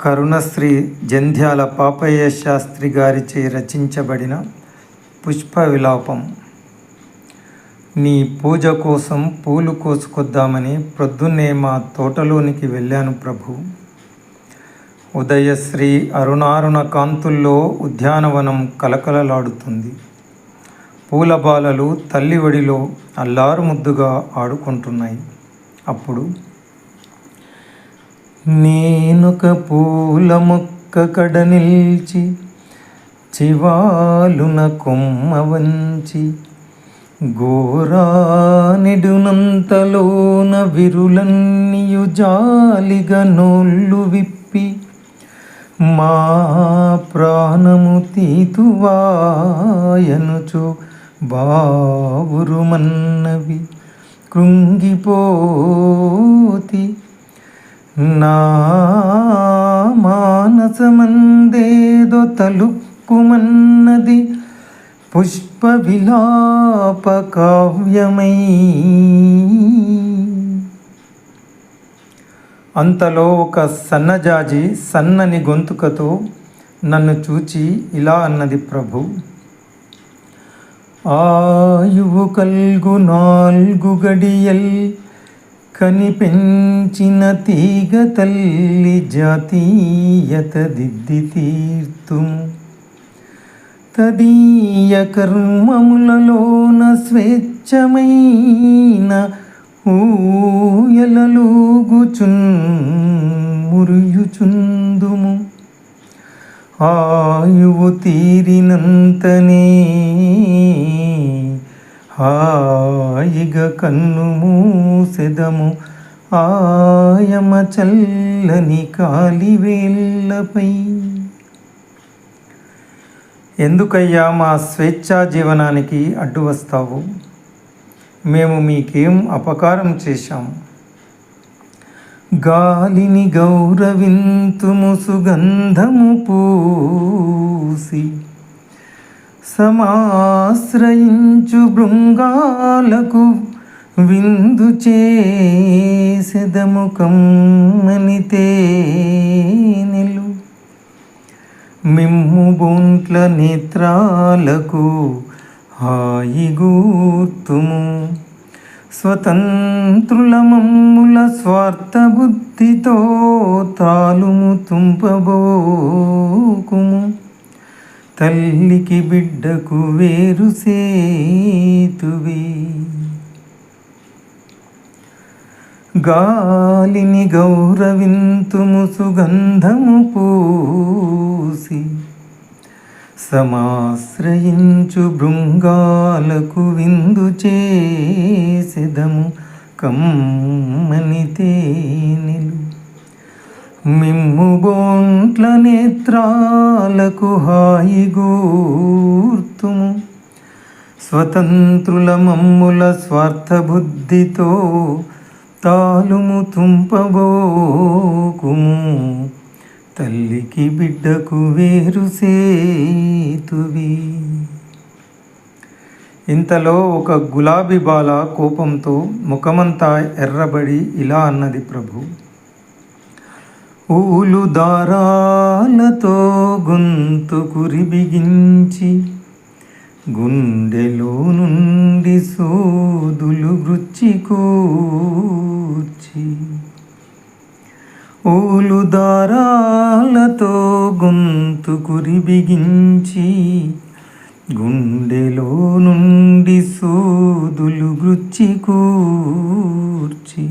కరుణశ్రీ జంధ్యాల పాపయ్య శాస్త్రి గారిచే రచించబడిన పుష్ప విలాపం నీ పూజ కోసం పూలు కోసుకొద్దామని ప్రొద్దున్నే మా తోటలోనికి వెళ్ళాను ప్రభు. ఉదయశ్రీ అరుణారుణ కాంతుల్లో ఉద్యానవనం కలకలలాడుతుంది. పూల బాలలు తల్లి ఒడిలో అల్లారు ముద్దుగా ఆడుకుంటున్నాయి. అప్పుడు నేనొక పూల మొక్క కడ నిల్చి చివాలున కొమ్మ వంచి గోరానిడునంతలోన విరులన్నీయు జాలిగా నోళ్ళు విప్పి మా ప్రాణము తీతువాయనుచు బావురుమన్నవి కృంగిపోతి నా మానసమందేదో తలుక్కుమన్నది పుష్ప విలాప కావ్యమై అంతలో ఒక సన్నజాజి సన్నని గొంతుకతో నన్ను చూచి ఇలా అన్నది ప్రభు ఆయువు కల్గు నాల్గు గడియల్ కనిపెంచిన తీగ తల్లి జాతీయత దిద్ది తీర్తుము తదీయ కర్మములలోన స్వేచ్ఛమైన ఊయలలోగుచున్ మురియుచుందుము. ఆయువు తీరినంతనే ఆ హాయిగ కన్ను మూసెదము. ఆయమ చల్లని కాలివేళ్ళపై ఎందుకయ్యా మా స్వేచ్ఛా జీవనానికి అడ్డు వస్తావు? మేము మీకేం అపకారం చేశాము గాలిని గౌరవింతుము సుగంధము పూసి. సమాశ్రయించు బృంగాలకు విందు చేసెదము తేనెలు మిమ్ము బొంట్ల నేత్రాలకు హాయిగూర్తుము స్వతంత్రుల మమ్ముల స్వార్థ బుద్ధితో తాలుము తుంపబోకుము. తల్లికి బిడ్డకు వేరు సేతువే. గాలిని గౌరవింతుము సుగంధము పూసి సమాశ్రయించు బృంగాలకు విందు చేసెదము కమ్మని తేనెలు. మిమ్ము బోంట్ల నేత్రాలకు హాయిగూర్తుము స్వతంత్రుల మమ్ముల స్వార్థ బుద్ధితో తాలుము తుంపబోకుము. తల్లికి బిడ్డకు వేరు సేతువి. ఇంతలో ఒక గులాబీ బాల కోపంతో ముఖమంతా ఎర్రబడి ఇలా అన్నది ప్రభు ఊలు దారాలతో గొంతు కురి బిగించి గుండెలో నుండి సోదులు గుచ్చి కూర్చి. ఊలు దారాలతో గొంతు కురి బిగించి గుండెలో నుండి సోదులు గుచ్చి కూర్చి.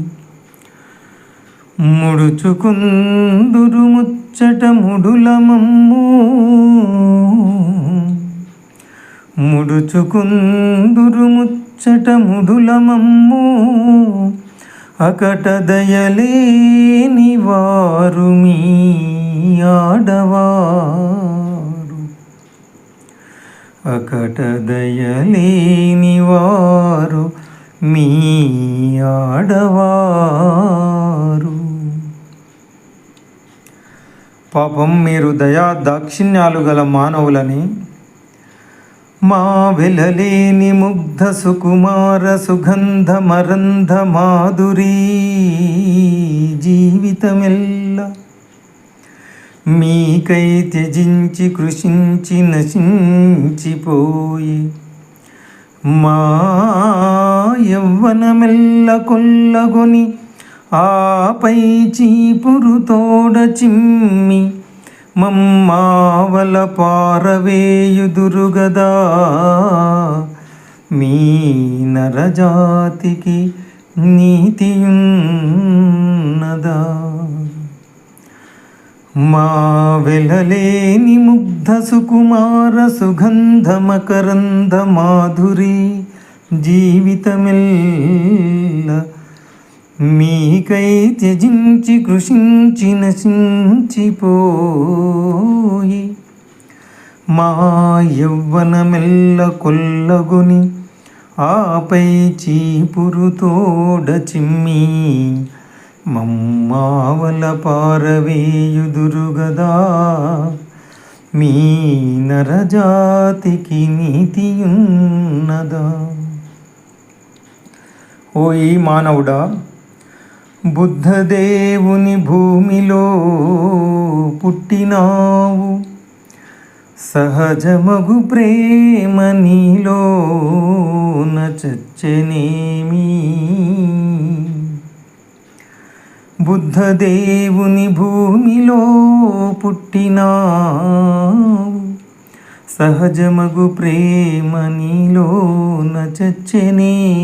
ముడుచుకుందురు ముచ్చట ముడులమమ్ము. ముడుచుకుందురు ముచ్చట ముడులమమ్ము. అకట దయలేని వారు మీ ఆడవారు. అకట దయలేని వారు మీ ఆడవారు. పాపం మీరు దయా దాక్షిణ్యాలు గల మానవులని. మా వెలలేని ముగ్ధ సుకుమార సుగంధ మరంధ మాధురీ జీవితమెల్ల. మీకై త్యజించి కృషించి నశించిపోయి మా యవ్వనమెల్ల కొల్లగొని ఆపై చీపురు తోడ చిమ్మి మమ్మావల పారవేయుదురుగదా. మీ నరజాతికి నీతియున్నదా. మా వెలలేని ముగ్ధ సుకుమార సుగంధ మకరంద మాధురి జీవితమెల్ల మీకై త్యజించి కృషించి నశించిపోయి మా యవ్వనమెల్ల కొల్లగొని ఆపై చీపురుతోడ చిమ్మి మమ్మావల పారవేయుదురుగదా. మీ నరజాతికి నీతియున్నదా. ఓయి మానవుడా బుద్ధదేవుని భూమిలో పుట్టినావు. సహజమగు ప్రేమ నీలో చచ్చనేమి బుద్ధదేవుని భూమిలో పుట్టినావు. సహజమగు ప్రేమ నీలో చచ్చనే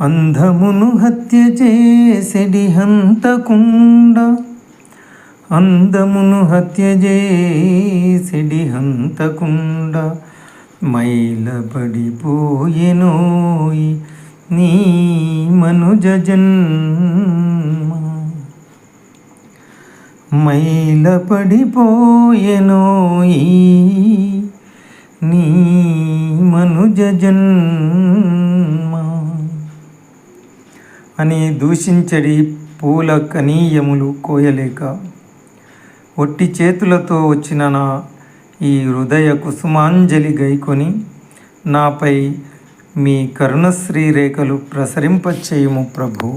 అంధమును హత్య చేసెడి హంతకుండ. అందమును హత్య చేసెడి హంతకుండ. మైలబడిపోయెనోయి నీ మనుజ జన్మ. మైలపడిపోయెనోయి నీ మనుజ జన్మ. అని దూషించడి పూల కనీయములు కోయలేక ఒట్టి చేతులతో వచ్చిన నా ఈ హృదయ కుసుమాంజలి గైకొని నాపై మీ కరుణశ్రీ రేఖలు ప్రసరింపచేయుము ప్రభు.